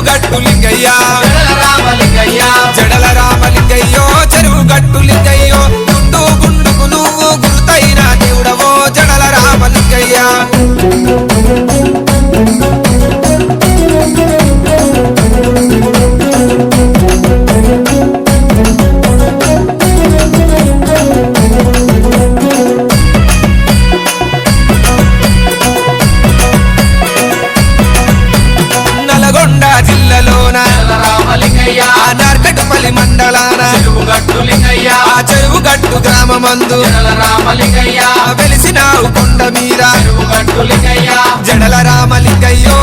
புகட்டுலிங்கய்யா. గట్టు గ్రామమందు. రామలింగయ్యా వెలిసినావు కొండ మీరా జడల రామలింగయ్యో